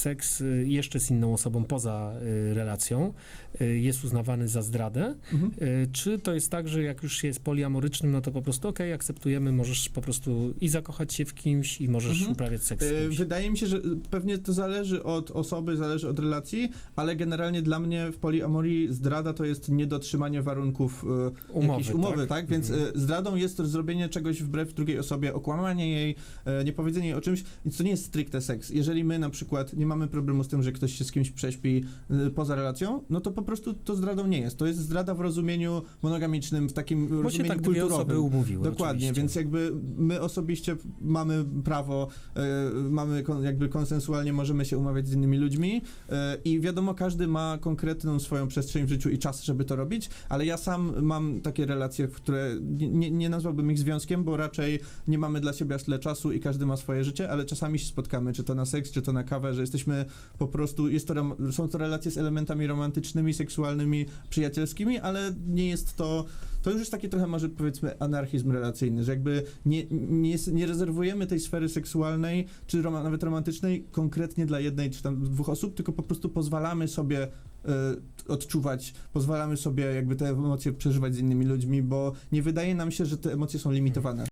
seks y, jeszcze z inną osobą poza y, relacją y, jest uznawany za zdradę, Mhm. czy to jest tak, że jak już się jest poliamorycznym, no to po prostu okej, akceptujemy, możesz po prostu i zakochać się w kimś i możesz Mhm. uprawiać seks z kimś. Wydaje mi się, że pewnie to zależy od osoby, zależy od relacji, ale generalnie dla mnie w poliamorii zdrada to jest niedotrzymanie warunków Umowy, jakiejś umowy, tak? tak? Więc Mhm. zdradą jest zrobienie czegoś wbrew drugiej osobie, okłamanie jej, niepowiedzenie jej o czymś, więc to nie jest stricte seks. Jeżeli my na przykład nie mamy problemu z tym, że ktoś się z kimś prześpi e, poza relacją, no to po prostu to zdradą nie jest. To jest zdrada w rozumieniu monogamicznym, w takim Bo się rozumieniu tak kulturowym. osoby umówiły. Dokładnie, oczywiście. więc jakby my osobiście mamy prawo, e, mamy jakby konsensualnie możemy się umawiać z innymi ludźmi e, i wiadomo, każdy ma konkretną swoją przestrzeń w życiu i czas, żeby to robić, ale ja sam mam takie relacje, w które nie, nie, nie nazwałbym ich związkiem, bo raczej nie mamy dla siebie aż tyle czasu i każdy ma swoje życie, ale czasami się spotkamy, czy to na seks, czy to na kawę, że jesteśmy po prostu, jest to, rom- są to relacje z elementami romantycznymi, seksualnymi, przyjacielskimi, ale nie jest to, to już jest taki trochę może powiedzmy anarchizm relacyjny, że jakby nie, nie, nie rezerwujemy tej sfery seksualnej, czy roma, nawet romantycznej konkretnie dla jednej czy tam dwóch osób, tylko po prostu pozwalamy sobie e, odczuwać, pozwalamy sobie jakby te emocje przeżywać z innymi ludźmi, bo nie wydaje nam się, że te emocje są limitowane.